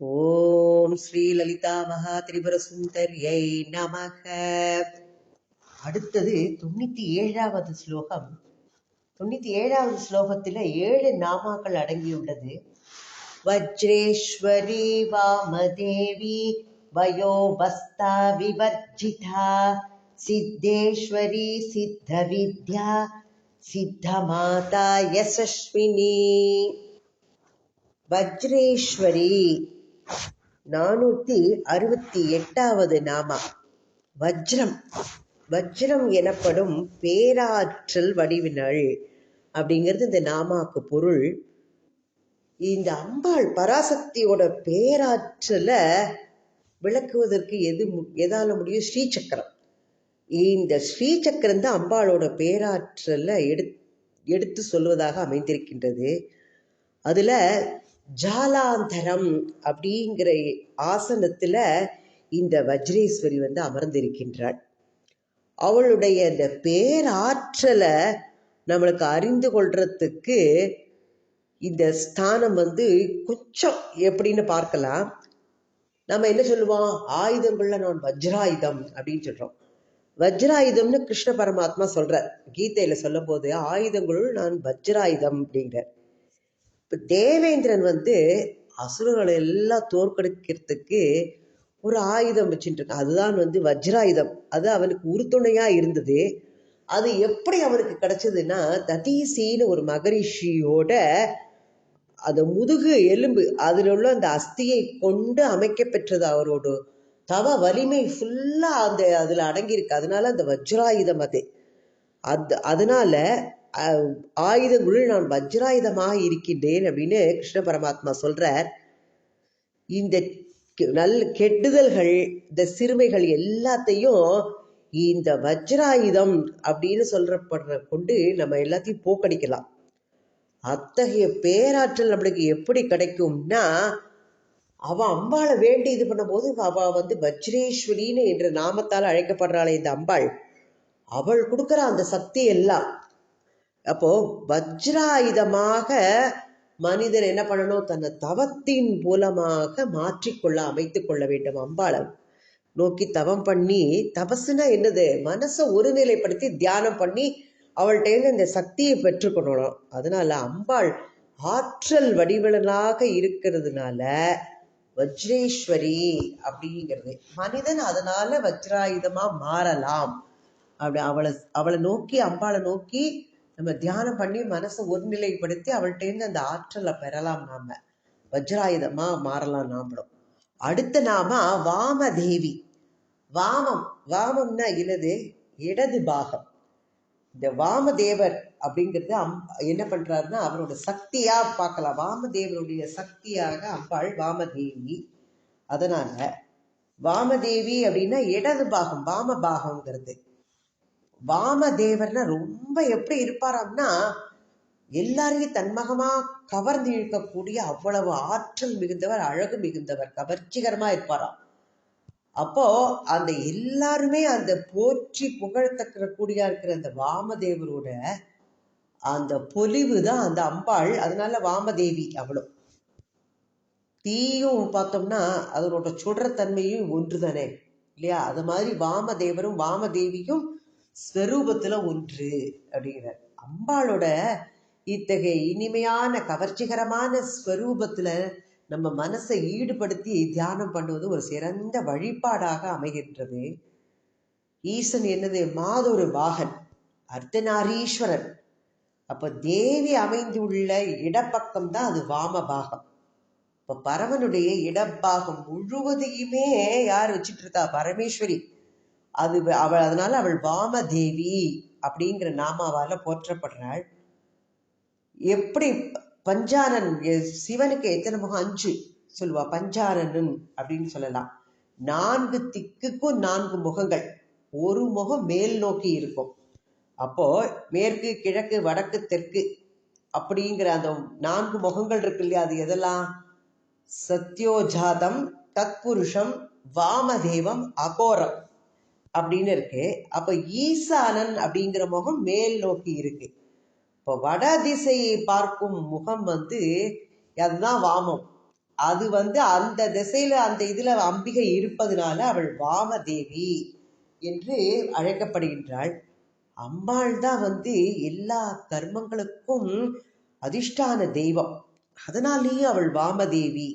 ஓம் ஸ்ரீ லலிதா மகா திரிபுர சுந்தரியை நமக. அடுத்தது தொண்ணூத்தி ஏழாவது ஸ்லோகம். தொண்ணூத்தி ஏழாவது ஸ்லோகத்துல ஏழு நாமாக்கள் அடங்கியுள்ளது. வஜ்ரேஸ்வரி வாமதேவி வயோவஸ்தா விவர்ஜிதா. சித்தேஸ்வரி சித்த வித்யா சித்தமாதா யசஸ்வினி வஜ்ரேஸ்வரி நானூத்தி அறுபத்தி எட்டாவது நாமா. வஜ்ரம். வஜ்ரம் எனப்படும் பேராற்றல் வடிவினள் அப்படிங்கிறது இந்த நாமாக்கு பொருள். இந்த அம்பாள் பராசக்தியோட பேராற்றலை விளக்குவதற்கு எது எதால முடியும்? ஸ்ரீசக்கரம். இந்த ஸ்ரீசக்கரம் தான் அம்பாளோட பேராற்றலை எடு எடுத்து சொல்வதாக அமைந்திருக்கின்றது. அதுல ஜாலாந்தரம் அப்படிங்கிற ஆசனத்துல இந்த வஜ்ரேஸ்வரி வந்து அமர்ந்திருக்கின்றாள். அவளுடைய அந்த பேராற்றலை நம்மளுக்கு அறிந்து கொள்றதுக்கு இந்த ஸ்தானம் வந்து கொஞ்சம் எப்படின்னு பார்க்கலாம். நம்ம என்ன சொல்லுவோம்? ஆயுதங்கள்ல நான் வஜ்ராயுதம் அப்படின்னு சொல்றோம். வஜ்ராயுதம்னு கிருஷ்ண பரமாத்மா சொல்றார். கீதையில சொல்லும் போது ஆயுதங்களுள் நான் வஜ்ராயுதம் அப்படிங்கிற இப்போ தேவேந்திரன் வந்து அசுரர்களை எல்லாம் தோற்கடிக்கிறதுக்கு ஒரு ஆயுதம் வச்சுட்டு இருக்கான். அதுதான் வந்து வஜ்ராயுதம். அது அவனுக்கு உறுதுணையாக இருந்தது. அது எப்படி அவனுக்கு கிடைச்சதுன்னா ததீசின்னு ஒரு மகரிஷியோட அந்த முதுகு எலும்பு அதில் உள்ள அந்த அஸ்தியை கொண்டு அமைக்கப்பெற்றது அவரோட. தவ வலிமை ஃபுல்லாக அந்த அதில் அடங்கியிருக்கு. அதனால அந்த வஜ்ராயுதம் அது. அது அதனால ஆயுதங்களுள் நான் வஜ்ராயுதமாக இருக்கின்றேன் அப்படின்னு கிருஷ்ண பரமாத்மா சொல்றார். இந்த கெ- நல்ல கெட்டுதல்கள் இந்த சிறுமைகள் எல்லாத்தையும் இந்த வஜ்ராயுதம் அப்படின்னு சொல்றப்படுற கொண்டு நம்ம எல்லாத்தையும் போக்கடிக்கலாம். அத்தகைய பேராற்றல் நம்மளுக்கு எப்படி கிடைக்கும்னா அவ அம்பாளை வேண்டி இது பண்ணும்போது அவ வந்து வஜ்ரேஸ்வரின்னு என்ற நாமத்தால் அழைக்கப்படுறாளே இந்த அம்பாள். அவள் கொடுக்குற அந்த சக்தி எல்லாம் அப்போது வஜ்ராயுதமாக மனிதர் என்ன பண்ணணும்? தன்னை தவத்தின் மூலமாக மாற்றிக்கொள்ள அமைத்து கொள்ள வேண்டும். அம்பாளை நோக்கி தவம் பண்ணி தபசுனா என்னது? மனசை ஒருநிலைப்படுத்தி தியானம் பண்ணி அவள்கிட்ட இந்த சக்தியை பெற்றுக்கொள்ளணும். அதனால அம்பாள் ஆற்றல் வடிவலனாக இருக்கிறதுனால வஜ்ரேஸ்வரி அப்படிங்கிறது. மனிதன் அதனால வஜ்ராயுதமா மாறலாம். அப்படி அவளை அவளை நோக்கி அம்பாளை நோக்கி நம்ம தியானம் பண்ணி மனசை ஒருநிலைப்படுத்தி அவள்கிட்டேருந்து அந்த ஆற்றலை பெறலாம் நாம. வஜ்ராயுதமா மாறலாம் நாமளும். அடுத்த நாம வாமதேவி வாமம். வாமம்னா என்னது? இடது பாகம். இந்த வாமதேவர் அப்படிங்கிறது அம் என்ன பண்றாருன்னா அவரோட சக்தியா பார்க்கலாம். வாமதேவருடைய சக்தியாக அம்பாள் வாமதேவி. அதனால வாமதேவி அப்படின்னா இடது பாகம் வாம பாகம்ங்கிறது. வாமதேவர்னா ரொம்ப எப்படி இருப்பாராம்னா எல்லாரையும் தன்மகமா கவர்ந்து இழுக்கக்கூடிய அவ்வளவு ஆற்றல் மிகுந்தவர் அழகு மிகுந்தவர் கவர்ச்சிகரமா இருப்பாராம். அப்போ அந்த எல்லாருமே அந்த போற்றி புகழ்த்தக்கிற கூடியா இருக்கிற அந்த வாமதேவரோட அந்த பொலிவு தான் அந்த அம்பாள். அதனால வாமதேவி அவ்வளோ தீயும் பார்த்தோம்னா அதனோட சுடரத்தன்மையும் ஒன்றுதானே இல்லையா? அது மாதிரி வாமதேவரும் வாமதேவியும் ஸ்வரூபத்தில் ஒன்று அப்படிங்கிறார். அம்பாளோட இத்தகைய இனிமையான கவர்ச்சிகரமான ஸ்வரூபத்தில் நம்ம மனசை ஈடுபடுத்தி தியானம் பண்ணுவது ஒரு சிறந்த வழிபாடாக அமைகின்றது. ஈசன் என்னது? மாதொரு வாகன் அர்த்தநாரீஸ்வரன். அப்போ தேவி அமைந்துள்ள இடப்பக்கம் தான் அது வாம பாகம் இப்போ பரவனுடைய இடப்பாகம் முழுவதையுமே யார் வச்சுட்டு இருக்கா? பரமேஸ்வரி. அது அவள் அதனால அவள் வாமதேவி அப்படிங்கிற நாமாவால போற்றப்படுறாள். எப்படி பஞ்சாரன் எ- சிவனுக்கு எத்தனை முகம்? அஞ்சு சொல்லுவா. பஞ்சானனன் அப்படின்னு சொல்லலாம். நான்கு திக்குக்கும் நான்கு முகங்கள். ஒரு முகம் மேல் நோக்கி இருக்கும். அப்போ மேற்கு கிழக்கு வடக்கு தெற்கு அப்படிங்கிற அந்த நான்கு முகங்கள் இருக்கு இல்லையா? அது எதெல்லாம்? சத்யோஜாதம் தத்புருஷம் வாமதேவம் அகோரம். அப்படின்னு இருக்கு. அப்ப ஈசானன் அப்படிங்கிற முகம் மேல் நோக்கி இருக்கு. இப்போ வட திசையை பார்க்கும் முகம் வந்து அதுதான் வாமம். அது வந்து அந்த திசையில அந்த இதுல அம்பிகை இருப்பதனால அவள் வாமதேவி என்று அழைக்கப்படுகின்றாள். அம்பாள் தான் வந்து எல்லா கர்மங்களுக்கும் அதிஷ்டான தெய்வம். அதனாலேயே அவள் வாமதேவி.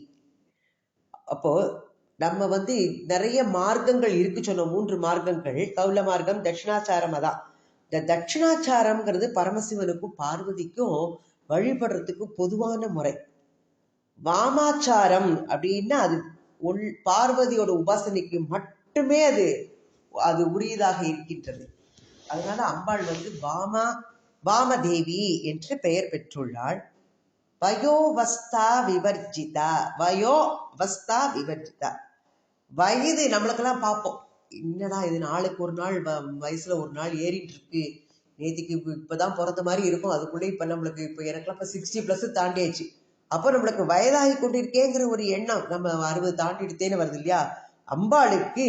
அப்போ நம்ம வந்து நிறைய மார்க்கங்கள் இருக்கு சொன்ன மூன்று மார்க்கங்கள். கௌல மார்க்கம் தட்சிணாச்சாரம் அதான். இந்த தட்சிணாச்சாரம்ங்கிறது பரமசிவனுக்கும் பார்வதிக்கும் வழிபடுறதுக்கு பொதுவான முறை. வாமாச்சாரம் அப்படின்னா அது உள் பார்வதியோட உபாசனைக்கு மட்டுமே அது அது உரியதாக இருக்கின்றது. அதனால அம்பாள் வந்து வாமா வாமதேவி என்று பெயர் பெற்றுள்ளாள். வயோவஸ்தா விவர்ஜிதா. வயோ வஸ்தா விவர்ஜிதா. வயது நம்மளுக்கெல்லாம் பார்ப்போம். என்னடா இது நாளுக்கு ஒரு நாள் வ- வயசுல ஒரு நாள் ஏறிட்டு இருக்கு நேத்திக்கு இப்ப- இப்பதான் பிறந்த மாதிரி இருக்கும். அதுக்குள்ளே இப்ப நம்மளுக்கு இப்ப எனக்குலாம் இப்ப சிக்ஸ்டி பிளஸ் தாண்டியாச்சு. அப்போ நம்மளுக்கு வயதாகி கொண்டிருக்கேங்கிற ஒரு எண்ணம் நம்ம அறுபது தாண்டிடுத்தேன்னு வருது இல்லையா? அம்பாளுக்கு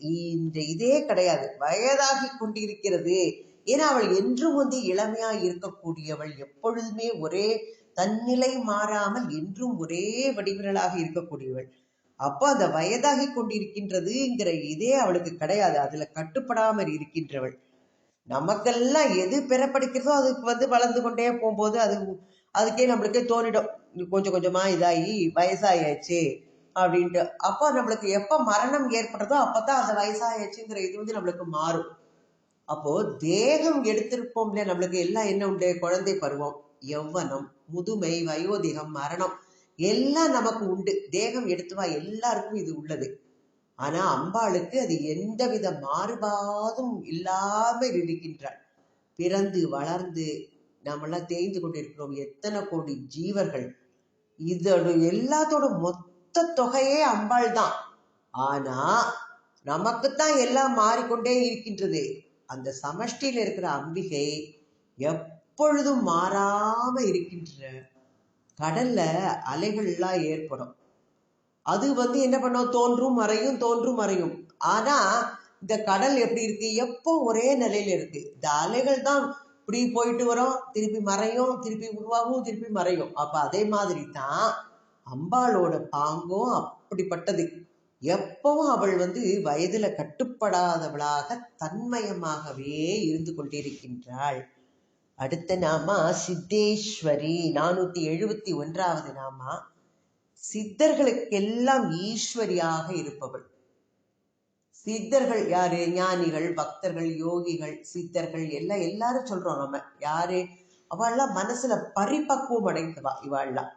இந்த இதே கிடையாது. வயதாகி கொண்டிருக்கிறது. ஏன்னா அவள் என்றும் வந்து இளமையா இருக்கக்கூடியவள். எப்பொழுதுமே ஒரே தன்னிலை மாறாமல் என்றும் ஒரே வடிவினலாக இருக்கக்கூடியவள். அப்போ அந்த வயதாகி கொண்டிருக்கின்றதுங்கிற இதே அவளுக்கு கிடையாது. அதுல கட்டுப்படாமல் இருக்கின்றவள். நமக்கெல்லாம் எது பெறப்படுகிறதோ அதுக்கு வந்து வளர்ந்து கொண்டே போகும்போது அது அதுக்கே நம்மளுக்கே தோணிடும். கொஞ்சம் கொஞ்சமா இதாகி வயசாயாச்சு அப்படின்ட்டு. அப்போ நம்மளுக்கு எப்போ மரணம் ஏற்படுறதோ அப்பதான் அந்த வயசாயாச்சுங்கிற இது வந்து நம்மளுக்கு மாறும். அப்போ தேகம் எடுத்திருப்போம் நம்மளுக்கு எல்லாம் என்ன உண்டு? குழந்தை பருவம். யௌவனம் முதுமை வயோதிகம் மரணம் எல்லாம் நமக்கு உண்டு. தேகம் எடுத்துவா எல்லாருக்கும் இது உள்ளது. ஆனா அம்பாளுக்கு அது எந்தவித மாறுபாடும் இல்லாமல் இருக்கின்றாள். பிறந்து வளர்ந்து நாமெல்லாம் தேய்ந்து கொண்டிருக்கிறோம். எத்தனை கோடி ஜீவர்கள். இதோட எல்லாத்தோட மொத்த தொகையே அம்பாள் தான். ஆனா நமக்குத்தான் எல்லாம் மாறிக்கொண்டே இருக்கின்றது. அந்த சமஷ்டியில இருக்கிற அம்பிகை எப்பொழுதும் மாறாம இருக்கின்ற கடல்ல அலைகள்லாம் ஏற்படும். அது வந்து என்ன பண்ணும்? தோன்றும் மறையும் தோன்றும் மறையும். ஆனா இந்த கடல் எப்படி இருக்கு? எப்போ ஒரே நிலையில இருக்கு? இந்த அலைகள் தான் இப்படி போயிட்டு வரும் திருப்பி மறையும் திருப்பி உருவாகும் திருப்பி மறையும். அப்ப அதே மாதிரி தான் அம்பாளோட பாங்கும் அப்படிப்பட்டது. எப்பவும் அவள் வந்து வயதுல கட்டுப்படாதவளாக தன்மயமாகவே இருந்து கொண்டிருக்கின்றாள். அடுத்த நாமா சித்தேஸ்வரி. நானூத்தி எழுபத்தி ஒன்றாவது நாமா சித்தர்களுக்கெல்லாம் ஈஸ்வரியாக இருப்பவள். சித்தர்கள் யாரு? ஞானிகள் பக்தர்கள் யோகிகள் சித்தர்கள் எல்லாம் எல்லாரும் சொல்றோம் நம்ம. யாரு? அவள்லாம் மனசுல பரிபக்குவம் அடைந்தவா இவாள்லாம்.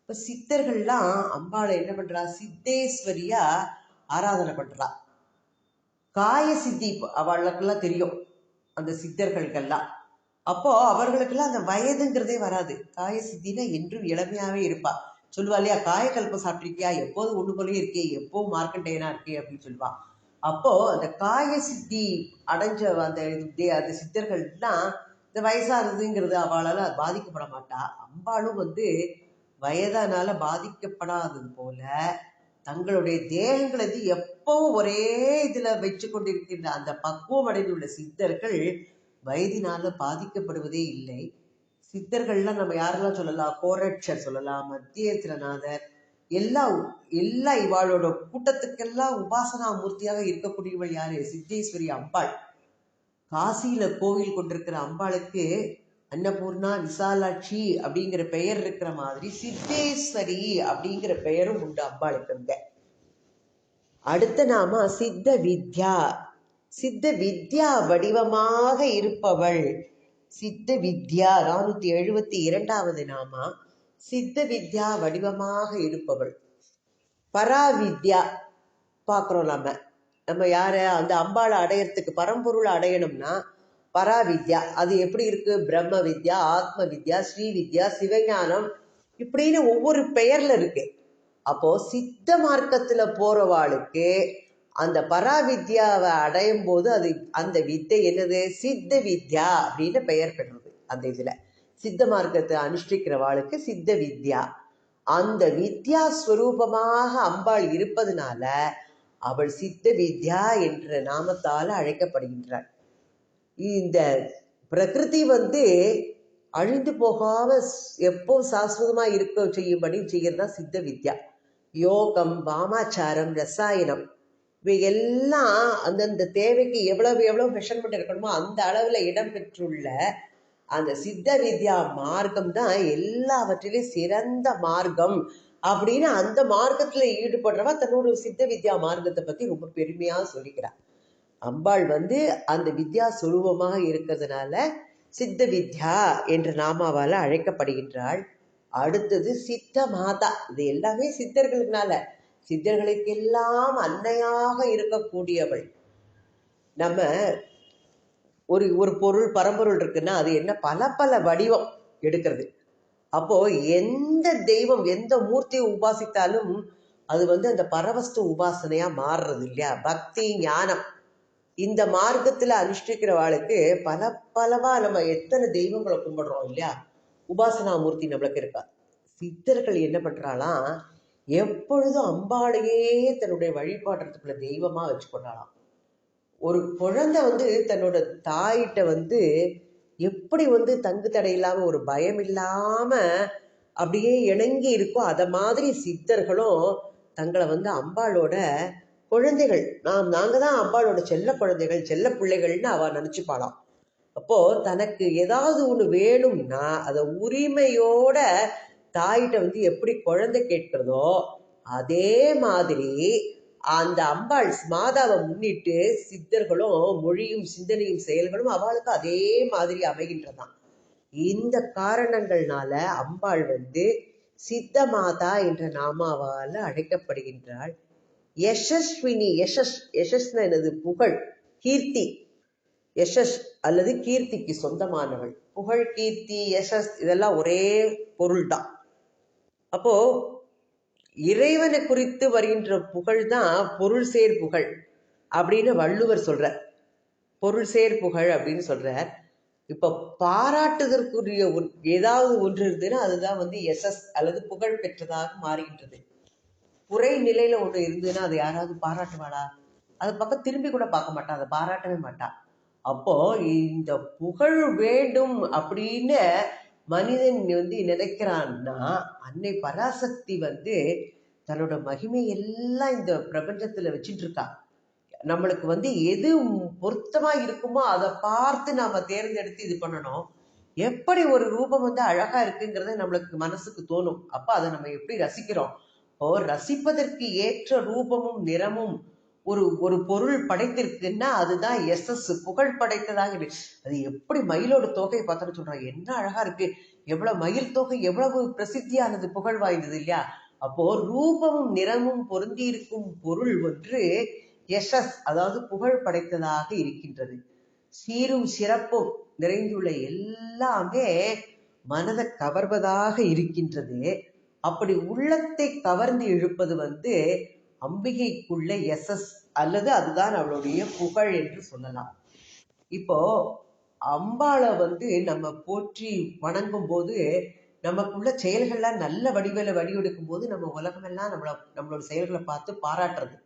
இப்ப சித்தர்கள்லாம் அம்பாளை என்ன பண்றா? சித்தேஸ்வரியா ஆராதனை பண்றா. காய சித்தி அவளுக்கெல்லாம் தெரியும் அந்த சித்தர்களுக்கெல்லாம் அப்போ அவர்களுக்கெல்லாம் அந்த வயதுங்கிறதே வராது. காய சித்தினா என்றும் இளமையாவே இருப்பா. சொல்லுவா இல்லையா காயக்கல்பம் சாப்பிட்டிருக்கியா? எப்போது ஒண்ணு போலயே இருக்கே எப்போ மார்க்கண்டேயனா இருக்கே? அப்படின்னு சொல்லுவா. அப்போ அந்த காய சித்தி அடைஞ்ச அந்த இது- அந்த சித்தர்கள்லாம் இந்த வயசானதுங்கிறது அவளால பாதிக்கப்பட மாட்டா. அம்பாளும் வந்து வயதானால பாதிக்கப்படாதது போல தங்களுடைய தேகங்களை எப்பவும் ஒரே இதுல வச்சு கொண்டிருக்கின்ற அந்த பக்குவம் அடைந்துள்ள சித்தர்கள் வயதினால பாதிக்கப்படுவதே இல்லை. சித்தர்கள்லாம் நம்ம யாரெல்லாம் சொல்லலாம்? கோரட்சர் சொல்லலாம் மத்தியத்திரநாதர் எல்லா எல்லா இவாளோட கூட்டத்துக்கெல்லாம் உபாசனா மூர்த்தியாக இருக்கக்கூடியவள் யாரு? சித்தேஸ்வரி அம்பாள். காசியில கோவில் கொண்டிருக்கிற அம்பாளுக்கு அன்னபூர்ணா விசாலாட்சி அப்படிங்கிற பெயர் இருக்கிற மாதிரி சித்தேஸ்வரி அப்படிங்கிற பெயரும் உண்டு அம்பாளுக்கு இருந்த அடுத்த நாம சித்த வித்யா சித்த வித்யா வடிவமாக இருப்பவள். சித்த வித்யா நானூத்தி எழுபத்தி இரண்டாவது நாமா? சித்த வித்யா வடிவமாக இருப்பவள். பராவித்யா பார்க்குறோம் நம்ம நம்ம யாரை அந்த அம்பாளை அடையிறதுக்கு பரம்பொருளை அடையணும்னா பராவித்யா. அது எப்படி இருக்கு? பிரம்ம வித்யா ஆத்ம வித்யா ஸ்ரீ வித்யா சிவஞானம் இப்படின்னு ஒவ்வொரு பெயர்ல இருக்கு. அப்போ சித்த மார்க்கத்துல போறவாளுக்கு அந்த பராவித்யாவை அடையும் போது அது அந்த வித்தை என்னது? சித்த வித்யா அப்படின்னு பெயர் பெறுறது அந்த இதில். சித்த மார்க்கத்தை அனுஷ்டிக்கிறவாளுக்கு சித்த வித்யா. அந்த வித்யா ஸ்வரூபமாக அம்பாள் இருப்பதனால அவள் சித்த வித்யா என்ற நாமத்தால் அழைக்கப்படுகின்றாள். இந்த பிரகிருதி வந்து அழிந்து போகாம எப்போ சாஸ்வதமாக இருக்க செய்யும்படி செய்யறதா சித்த வித்யா. யோகம் வாமாச்சாரம் ரசாயனம். இவை எல்லாம் அந்தந்த தேவைக்கு எவ்வளவு எவ்வளவு மெஷர்மெண்ட் இருக்கணுமோ அந்த அளவில் இடம் பெற்றுள்ள அந்த சித்த வித்யா மார்க்கம் தான் எல்லாவற்றிலையும் சிறந்த மார்க்கம். அப்படின்னு அந்த மார்க்கத்தில் ஈடுபடுறவா தன்னோட சித்த வித்யா மார்க்கத்தை பற்றி ரொம்ப பெருமையாக சொல்லிக்கிறார் அம்பாள் வந்து அந்த வித்யா சுரூபமாக இருக்கிறதுனால சித்த வித்யா என்ற நாமாவால் அழைக்கப்படுகின்றாள். அடுத்தது சித்த மாதா. இது எல்லாமே சித்தர்களுக்குனால. சித்தர்களுக்கெல்லாம் அன்னையாக இருக்கக்கூடியவள். நம்ம ஒரு ஒரு பொருள் பரம்பொருள் இருக்குன்னா அது என்ன? பல பல வடிவம் எடுக்கிறது. அப்போ எந்த தெய்வம் எந்த மூர்த்தியை உபாசித்தாலும் அது வந்து அந்த பரவஸ்து உபாசனையா மாறுறது இல்லையா? பக்தி ஞானம். இந்த மார்க்கத்துல அனுஷ்டிக்கிறவாளுக்கு பல பலவா நம்ம எத்தனை தெய்வங்களை கும்பிடுறோம் இல்லையா? உபாசனா மூர்த்தி நம்மளுக்கு இருக்கா. சித்தர்கள் என்ன பண்றாளாம்? எப்பொழுதும் அம்பாளையே தன்னுடைய வழிபாடுறதுக்குள்ள தெய்வமா வச்சு கொண்டாளாம் ஒரு குழந்தை வந்து தன்னோட தாயிட்ட வந்து எப்படி வந்து தங்கு தடை இல்லாம ஒரு பயம் இல்லாம அப்படியே இணங்கி இருக்கோ அத மாதிரி சித்தர்களும் தங்களை வந்து அம்பாளோட குழந்தைகள் நாம் நாங்க தான் அம்பாளோட செல்ல குழந்தைகள் செல்ல பிள்ளைகள்னு அவ நினைச்சுப்பாளாம். அப்போ தனக்கு ஏதாவது ஒண்ணு வேணும்னா அதை உரிமையோட தாயிட்ட வந்து எப்படி குழந்தை கேட்கிறதோ அதே மாதிரி அந்த அம்பாள் மாதாவை முன்னிட்டு சித்தர்களும் மொழியும் சிந்தனையும் செயல்களும் அவளுக்கு அதே மாதிரி அமைகின்றதான் இந்த காரணங்கள்னால அம்பாள் வந்து சித்த மாதா என்ற நாமாவால் அழைக்கப்படுகின்றாள். யசஸ்வினி யசஸ் யசஸ்ன எனது புகழ் கீர்த்தி. யசஸ் அல்லது கீர்த்திக்கு சொந்தமானவள். புகழ் கீர்த்தி யசஸ் இதெல்லாம் ஒரே பொருள் தான் அப்போ இறைவனை குறித்து வருகின்ற புகழ் தான் பொருள் சேர் புகழ் அப்படின்னு வள்ளுவர் சொல்றார். பொருள் சேர் புகழ் அப்படின்னு சொல்றார். இப்ப பாராட்டுதற்குரிய ஒன்- ஏதாவது ஒன்று இருந்ததுன்னா அதுதான் வந்து எஸ்எஸ் அல்லது புகழ் பெற்றதாக மாறுகின்றது. குறை நிலையில ஒன்று இருந்ததுன்னா அதை யாராவது பாராட்டுவாளா? அது பக்கம் திரும்பி கூட பார்க்க மாட்டா அதை பாராட்டவே மாட்டா. அப்போ இந்த புகழ் வேண்டும் அப்படின்னு மனிதன் வந்து நினைக்கிறான்னா அன்னை பராசக்தி வந்து தன்னோட மகிமை எல்லாம் இந்த பிரபஞ்சத்துல வச்சிட்டு இருக்கா நம்மளுக்கு வந்து எது பொருத்தமா இருக்குமோ அதை பார்த்து நாம தேர்ந்தெடுத்து இது பண்ணணும். எப்படி ஒரு ரூபம் வந்து அழகா இருக்குங்கிறத நம்மளுக்கு மனசுக்கு தோணும். அப்ப அதை நம்ம எப்படி ரசிக்கிறோம்? இப்போ ரசிப்பதற்கு ஏற்ற ரூபமும் நிறமும் ஒரு ஒரு பொருள் படைத்திருக்குன்னா அதுதான் எஸ்எஸ் புகழ் படைத்ததாக அது எப்படி மயிலோட தொகை பார்த்தோன்னு சொல்றாங்க என்ன அழகா இருக்கு. எவ்வளவு மயில் தோகை எவ்வளவு பிரசித்தியானது புகழ் வாய்ந்தது இல்லையா? அப்போ ரூபமும் நிறமும் பொருந்தி இருக்கும் பொருள் ஒன்று எஸ்எஸ் அதாவது புகழ் படைத்ததாக இருக்கின்றது. சீரும் சிறப்பும் நிறைந்துள்ள எல்லாமே மனதை கவர்வதாக இருக்கின்றது. அப்படி உள்ளத்தை கவர்ந்து இழுப்பது வந்து அம்பிகைக்குள்ள எஸ்எஸ் அல்லது அதுதான் அவளுடைய புகழ் என்று சொல்லலாம். இப்போ அம்பாளை வந்து நம்ம போற்றி வணங்கும் போது நமக்குள்ள செயல்கள்லாம் நல்ல வடிவில வடிவெடுக்கும் போது நம்ம உலகமெல்லாம் நம்மள நம்மளோட செயல்களை பார்த்து பாராட்டுறது.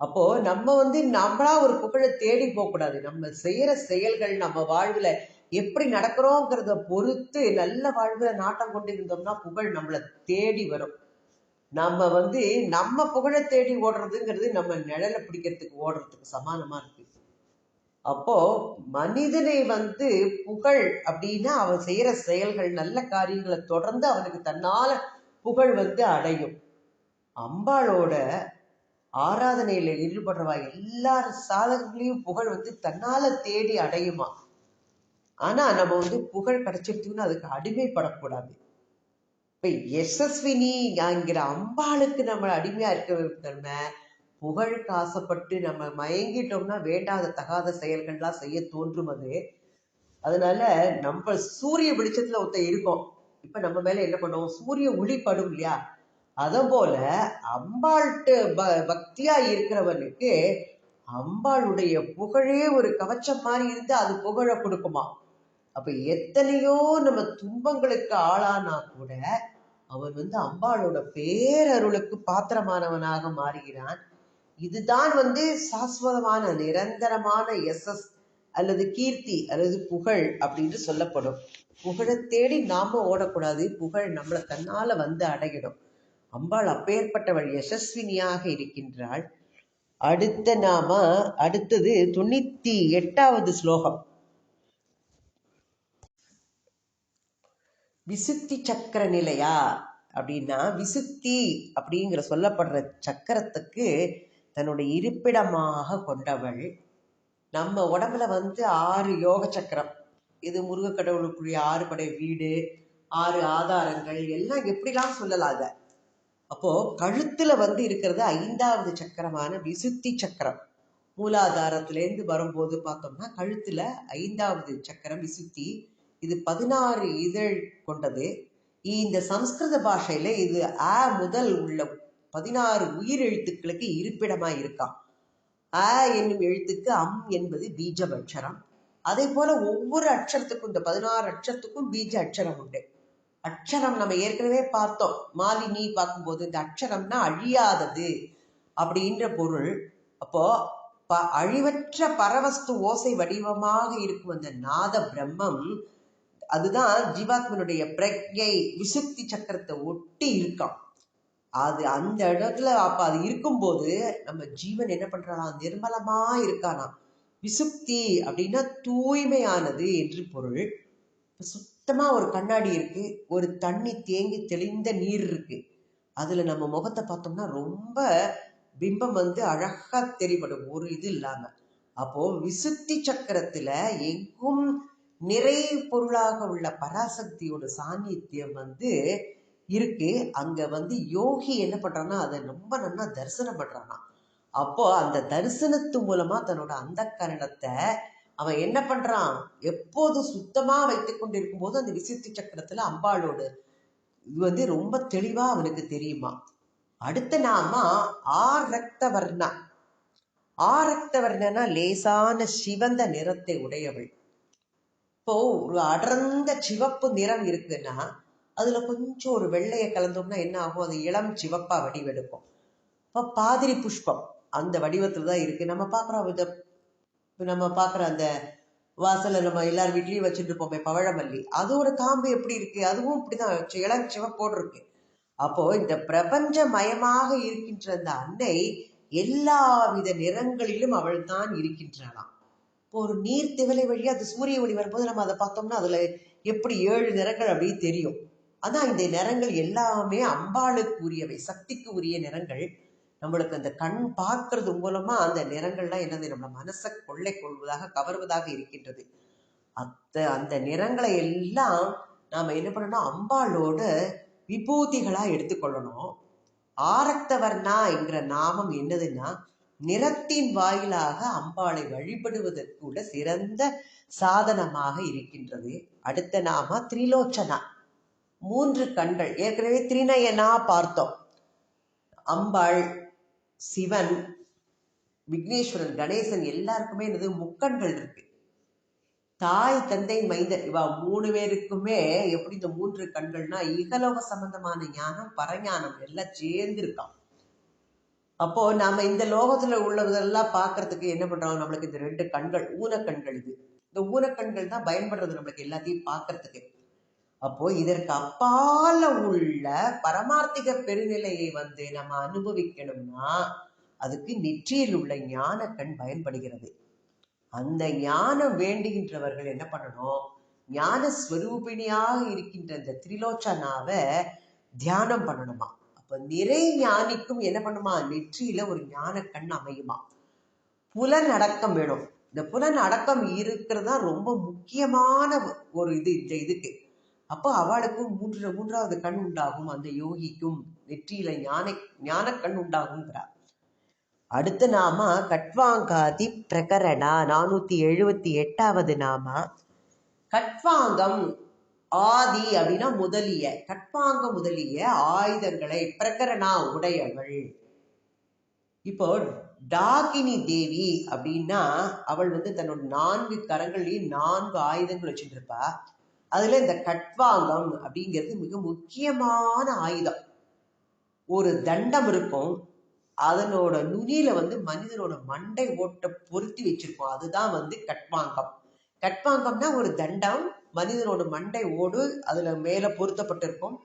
அப்போ நம்ம வந்து நம்மளா ஒரு புகழை தேடி போகக்கூடாது. நம்ம செய்யற செயல்கள் நம்ம வாழ்வுல எப்படி நடக்கிறோங்கிறத பொறுத்து நல்ல வாழ்வுல நாட்டம் கொண்டு இருந்தோம்னா புகழ் நம்மளை தேடி வரும். நம்ம வந்து நம்ம புகழை தேடி ஓடுறதுங்கிறது நம்ம நிழலை பிடிக்கிறதுக்கு ஓடுறதுக்கு சமானமா இருக்கு. அப்போ மனிதனை வந்து புகழ் அப்படின்னா அவன் செய்யற செயல்கள் நல்ல காரியங்களை தொடர்ந்து அவனுக்கு தன்னால புகழ் வந்து அடையும். அம்பாளோட ஆராதனையில ஈடுபடுறவா எல்லா சாதகங்களையும் புகழ் வந்து தன்னால தேடி அடையுமா? ஆனா நம்ம வந்து புகழ் கிடைச்சிருச்சுன்னு அதுக்கு அடிமைப்படக்கூடாது. இப்போ யசஸ்வினி என்கிற அம்பாளுக்கு நம்ம அடிமையா இருக்க புகழுக்கு ஆசைப்பட்டு நம்ம மயங்கிட்டோம்னா வேண்டாத தகாத செயல்கள்லாம் செய்ய தோன்றும் அது. அதனால நம்ம சூரிய வெளிச்சத்துல ஒருத்த இருக்கோம். இப்ப நம்ம மேல என்ன பண்ணுவோம்? சூரிய ஒளி படும் இல்லையா? அத போல அம்பாள்கிட்ட ப- பக்தியா இருக்கிறவனுக்கு அம்பாளுடைய புகழே ஒரு கவச்சம் மாதிரி இருந்து அது புகழ கொடுக்குமா? அப்ப எத்தனையோ நம்ம துன்பங்களுக்கு ஆளானா கூட அவன் வந்து அம்பாளோட பேரருளுக்கு பாத்திரமானவனாக மாறுகிறான். இதுதான் வந்து சாஸ்வதமான நிரந்தரமான எஸ்எஸ் அல்லது கீர்த்தி அல்லது புகழ் அப்படின்னு சொல்லப்படும். புகழை தேடி நாம ஓடக்கூடாது. புகழ் நம்மளை தன்னால வந்து அடையிடும் அம்பாள் அப்பேற்பட்டவள் யசஸ்வினியாக இருக்கின்றாள். அடுத்த நாம அடுத்தது தொண்ணூத்தி எட்டாவது ஸ்லோகம். விசுத்தி சக்கர நிலையா? அப்படின்னா விசுத்தி அப்படிங்கிற சொல்லப்படுற சக்கரத்துக்கு தன்னுடைய இருப்பிடமாக கொண்டவள். நம்ம உடம்புல வந்து ஆறு யோக சக்கரம். இது முருக கடவுளுக்குரிய ஆறு படை வீடு ஆறு ஆதாரங்கள் எல்லாம் எப்படிலாம் சொல்லலாம் அதை? அப்போ கழுத்துல வந்து இருக்கிறது ஐந்தாவது சக்கரமான விசுத்தி சக்கரம். மூலாதாரத்திலேருந்து வரும்போது பார்த்தோம்னா கழுத்துல ஐந்தாவது சக்கரம் விசுத்தி இது பதினாறு இதழ் கொண்டது. இந்த சம்ஸ்கிருத பாஷையில இது அ முதல் உள்ள பதினாறு உயிர் எழுத்துக்களுக்கு இருப்பிடமா இருக்காம் அ என்னும் எழுத்துக்கு அம் என்பது பீஜ அட்சரம் அதே போல ஒவ்வொரு அட்சரத்துக்கும் இந்த பதினாறு அக்ஷரத்துக்கும் பீஜ அட்சரம் உண்டு. அக்ஷரம் நம்ம ஏற்கனவே பார்த்தோம். மாலினி பார்க்கும்போது இந்த அக்ஷரம்னா அழியாதது அப்படின்ற பொருள். அப்போ ப அழிவற்ற பரவஸ்து ஓசை வடிவமாக இருக்கும் அந்த நாத பிரம்மம் அதுதான் ஜீவாத்மனுடைய பிரக்ஞை விசுத்தி சக்கரத்தை ஒட்டி இருக்கான். அது அந்த இடத்துல அப்ப அது இருக்கும்போது நம்ம ஜீவன் என்ன பண்றானா நிர்மலமா இருக்கானா. விசுப்தி அப்படின்னா தூய்மையானது என்று பொருள். சுத்தமா ஒரு கண்ணாடி இருக்கு ஒரு தண்ணி தேங்கி தெளிந்த நீர் இருக்கு. அதுல நம்ம முகத்தை பார்த்தோம்னா ரொம்ப பிம்பம் வந்து அழகா தெரிபடும் ஒரு இது இல்லாம. அப்போ விசுத்தி சக்கரத்துல எங்கும் நிறை பொருளாக உள்ள பராசக்தியோட சாநித்தியம் வந்து இருக்கு. அங்க வந்து யோகி என்ன பண்றான்னா அதை ரொம்ப நல்லா தரிசனம் பண்றானா. அப்போ அந்த தரிசனத்து மூலமா தன்னோட அந்த கரணத்தை அவன் என்ன பண்றான்? எப்போது சுத்தமா வைத்துக் கொண்டிருக்கும் போது அந்த விசித்தி சக்கரத்துல அம்பாளோட இது வந்து ரொம்ப தெளிவா அவனுக்கு தெரியுமா? அடுத்த நாம ஆர் ரத்த வர்ணா ஆர் ரக்த வர்ணனா லேசான சிவந்த நிறத்தை உடையவள். இப்போ ஒரு அடர்ந்த சிவப்பு நிறம் இருக்குன்னா அதுல கொஞ்சம் ஒரு வெள்ளையை கலந்தோம்னா என்ன ஆகும்? அது இளம் சிவப்பா வடிவெடுக்கும். இப்போ பாதிரி புஷ்பம் அந்த வடிவத்துல தான் இருக்கு. நம்ம பார்க்குறோம் இதை நம்ம பார்க்குற அந்த வாசலை நம்ம எல்லார் வீட்லயும் வச்சுட்டு இருப்போமே பவழமல்லி. அதோட காம்பு எப்படி இருக்கு? அதுவும் இப்படிதான் இளம் சிவப்போடு இருக்கு. அப்போ இந்த பிரபஞ்ச மயமாக இருக்கின்ற அந்த அன்னை எல்லா வித நிறங்களிலும் அவள் தான் இருக்கின்றாளாம் இப்போ ஒரு நீர் திவலை வழியா அது சூரிய ஒளி வரும்போது நம்ம அதை பார்த்தோம்னா அதுல எப்படி ஏழு நிறங்கள் அப்படியே தெரியும். அதான் இந்த நிறங்கள் எல்லாமே அம்பாளுக்கு உரியவை சக்திக்கு உரிய நிறங்கள். நம்மளுக்கு அந்த கண் பார்க்கறது மூலமா அந்த நிறங்கள்லாம் என்னது நம்ம மனசை கொள்ளை கொள்வதாக கவர்வதாக இருக்கின்றது. அத்த அந்த நிறங்களை எல்லாம் நாம என்ன பண்ணணும்? அம்பாளோட விபூதிகளா எடுத்துக்கொள்ளணும். ஆரக்தவர்ணா என்கிற நாமம் என்னதுன்னா நிறத்தின் வாயிலாக அம்பாளை வழிபடுவதற்கு சிறந்த சாதனமாக இருக்கின்றது. அடுத்த நாம திரிலோச்சனா. மூன்று கண்கள் ஏற்கனவே திரிநயனா பார்த்தோம். அம்பாள் சிவன் விக்னேஸ்வரன் கணேசன் எல்லாருக்குமே என்னது முக்கண்கள் இருக்கு. தாய் தந்தை மைந்தர் இவா மூணு பேருக்குமே எப்படி இந்த மூன்று கண்கள்னா இகலோக சம்பந்தமான ஞானம் பரஞானம் எல்லாம் சேர்ந்து அப்போ நாம இந்த லோகத்துல உள்ளதெல்லாம் பாக்குறதுக்கு என்ன பண்றோம்? நம்மளுக்கு இந்த ரெண்டு கண்கள் ஊனக்கண்கள் இது. இந்த ஊனக்கண்கள் தான் பயன்படுறது நம்மளுக்கு எல்லாத்தையும் பார்க்கறதுக்கு. அப்போ இதற்கு அப்பால உள்ள பரமார்த்திக பெருநிலையை வந்து நம்ம அனுபவிக்கணும்னா அதுக்கு நெற்றியில் உள்ள ஞான கண் பயன்படுகிறது. அந்த ஞானம் வேண்டுகின்றவர்கள் என்ன பண்ணணும்? ஞான ஸ்வரூபிணியாக இருக்கின்ற இந்த திரிலோச்சனாவை தியானம் பண்ணணுமா? அப்ப நிறை ஞானிக்கும் என்ன பண்ணுமா? நெற்றியில ஒரு ஞான கண் அமையுமா? புலன் அடக்கம் வேணும். இந்த புலன் அடக்கம் இருக்கிறது தான் ரொம்ப முக்கியமான ஒரு இது இந்த இதுக்கு. அப்போ அவளுக்கும் மூன்று மூன்றாவது கண் உண்டாகும் அந்த யோகிக்கும். நெற்றியில ஞான ஞான கண் உண்டாகுங்கிறார் அடுத்த நாம கட்வாங்காதி பிரகரணா நானூத்தி எழுபத்தி எட்டாவது நாம கட்வாங்கம் ஆதி அப்படின்னா முதலிய கட்வாங்க முதலிய ஆயுதங்களை பிரகரணா உடையவள். இப்போ டாகினி தேவி அப்படின்னா அவள் வந்து தன்னோட நான்கு கரங்களையும் நான்கு ஆயுதங்கள் வச்சுட்டு இருப்பா அதுல இந்த கட்வாங்கம் அப்படிங்கிறது மிக முக்கியமான ஆயுதம். ஒரு தண்டம் இருக்கும். அதனோட நுனியில வந்து மனிதனோட மண்டை ஓட்ட பொருத்தி வச்சிருக்கோம். அதுதான் வந்து கட்வாங்கம் கட்வாங்கம்னா ஒரு தண்டம் மனிதனோட மண்டை ஓடு அதுல மேல பொருத்தப்பட்டிருக்கும்.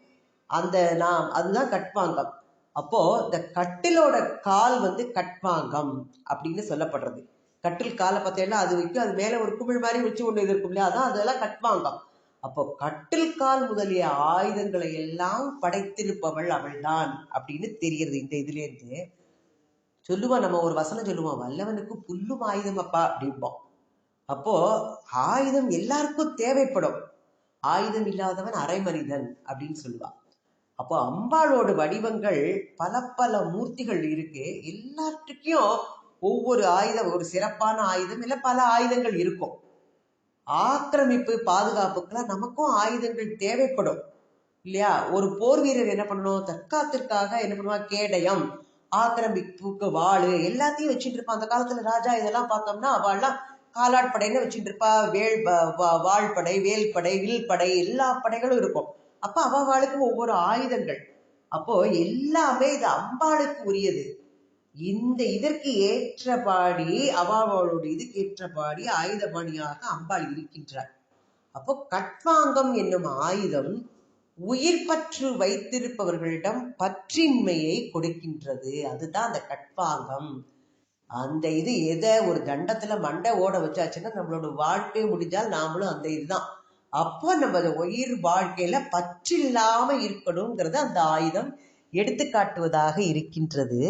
அந்த நாம் அதுதான் கட்பாங்கம். அப்போ இந்த கட்டிலோட கால் வந்து கட்பாங்கம் அப்படின்னு சொல்லப்படுறது. கட்டில் காலை பார்த்தீங்கன்னா அது வைக்கும். அது மேல ஒரு குமிழ் மாதிரி வச்சு ஒண்ணு இது இருக்கும் இல்லையா அதான் அதெல்லாம் கட்பாங்கம். அப்போ கட்டில் கால் முதலிய ஆயுதங்களை எல்லாம் படைத்திருப்பவள் அவள்தான் அப்படின்னு தெரியறது இந்த இதுல இருந்து நம்ம ஒரு வசனம் சொல்லுவோம் வல்லவனுக்கு புல்லும் ஆயுதம் அப்பா அப்படிம்போம். அப்போ ஆயுதம் எல்லாருக்கும் தேவைப்படும். ஆயுதம் இல்லாதவன் அரை மனிதன் அப்படின்னு சொல்லுவா. அப்போ அம்பாளோட வடிவங்கள் பல பல மூர்த்திகள் இருக்கு எல்லாத்துக்கும் ஒவ்வொரு ஆயுதம் ஒரு சிறப்பான ஆயுதம் இல்லை பல ஆயுதங்கள் இருக்கும். ஆக்கிரமிப்பு பாதுகாப்புக்கெல்லாம் நமக்கும் ஆயுதங்கள் தேவைப்படும். இல்லையா? ஒரு போர் வீரர் என்ன பண்ணணும்? தற்காத்திற்காக என்ன பண்ணுவா? கேடயம் ஆக்கிரமிப்புக்கு வாளு எல்லாத்தையும் வச்சுட்டு இருப்பான். அந்த காலத்துல ராஜா இதெல்லாம் பார்த்தோம்னா அவள்லாம் காலாட்படைன்னு வச்சுட்டு இருப்பா வேல் வாழ்படை வேல்படை வில்படை எல்லா படைகளும் இருக்கும். அப்ப அவளுக்கு ஒவ்வொரு ஆயுதங்கள். அப்போ எல்லாமே இது அம்பாளுக்கு உரியது. இந்த இதற்கு ஏற்றபாடி அவளோட இதுக்கு ஏற்றபாடி ஆயுதபாணியாக அம்பாள் இருக்கின்றார் அப்போ கட்வாங்கம் என்னும் ஆயுதம் உயிர் பற்று வைத்திருப்பவர்களிடம் பற்றின்மையை கொடுக்கின்றது. அதுதான் அந்த கட்வாங்கம். அந்த இது எதை ஒரு தண்டத்துல மண்டை ஓட வச்சாச்சுன்னா நம்மளோட வாழ்க்கை முடிஞ்சால் நாமளும் அந்த இதுதான். அப்போ நம்ம அந்த உயிர் வாழ்க்கையில பற்றில்லாம இருக்கணுங்கிறது அந்த ஆயுதம் எடுத்துக்காட்டுவதாக இருக்கின்றது.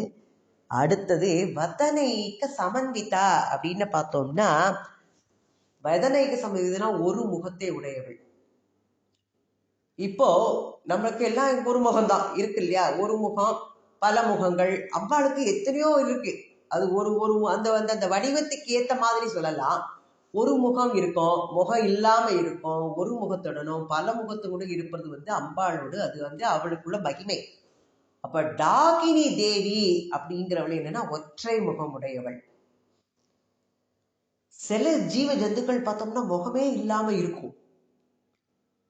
அடுத்தது வதனைக்க சமன்விதா அப்படின்னு பார்த்தோம்னா வதனைக்க சமன்விதனா ஒரு முகத்தை உடையவள். இப்போ நம்மளுக்கு எல்லாம் ஒரு முகம்தான் இருக்கு இல்லையா? ஒரு முகம் பல முகங்கள் அவ்வாளுக்கு எத்தனையோ இருக்கு. அது ஒரு ஒரு அந்த அந்த அந்த வடிவத்துக்கு ஏற்ற மாதிரி சொல்லலாம். ஒரு முகம் இருக்கும் முகம் இல்லாம இருக்கும் ஒரு முகத்துடனும் பல முகத்துடனும் இருப்பது வந்து அம்பாளோடு அது வந்து அவளுக்குள்ள மகிமை. அப்ப டாகினி தேவி அப்படிங்கிறவள் என்னன்னா ஒற்றை முகம் உடையவள். சில ஜீவ ஜந்துக்கள் பார்த்தோம்னா முகமே இல்லாம இருக்கும்.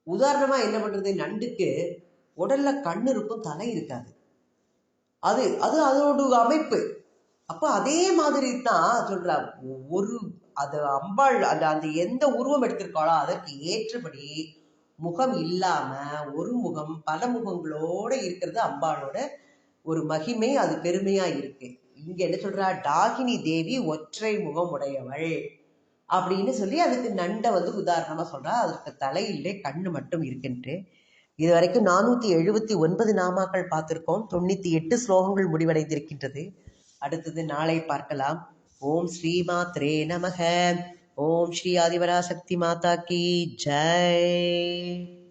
உதாரணமா என்ன பண்றது? நண்டுக்கு உடல்ல கண்ணு இருக்கும் தலை இருக்காது. அது அது அதோட அமைப்பு. அப்ப அதே மாதிரி தான் சொல்ற ஒரு அது அம்பாள் அந்த அந்த எந்த உருவம் எடுத்திருக்காளோ அதற்கு ஏற்றபடி முகம் இல்லாம ஒரு முகம் பல முகங்களோட இருக்கிறது அம்பாளோட ஒரு மகிமை அது பெருமையா இருக்கு. இங்க என்ன சொல்றா? டாகினி தேவி ஒற்றை முகம் உடையவள் அப்படின்னு சொல்லி அதுக்கு நண்டை வந்து உதாரணமா சொல்றா. அதுக்கு தலையிலே கண்ணு மட்டும் இருக்குன்ட்டு. இது வரைக்கும் நானூத்தி எழுபத்தி ஒன்பது நாமாக்கள் பார்த்திருக்கோம். தொண்ணூத்தி எட்டு ஸ்லோகங்கள் முடிவடைந்திருக்கின்றது. அடுத்தது நாளை பார்க்கலாம். ஓம் ஸ்ரீ மாத்ரே நமக. ஓம் ஸ்ரீ ஆதிவராசக்தி மாதா கி. ஜெய்.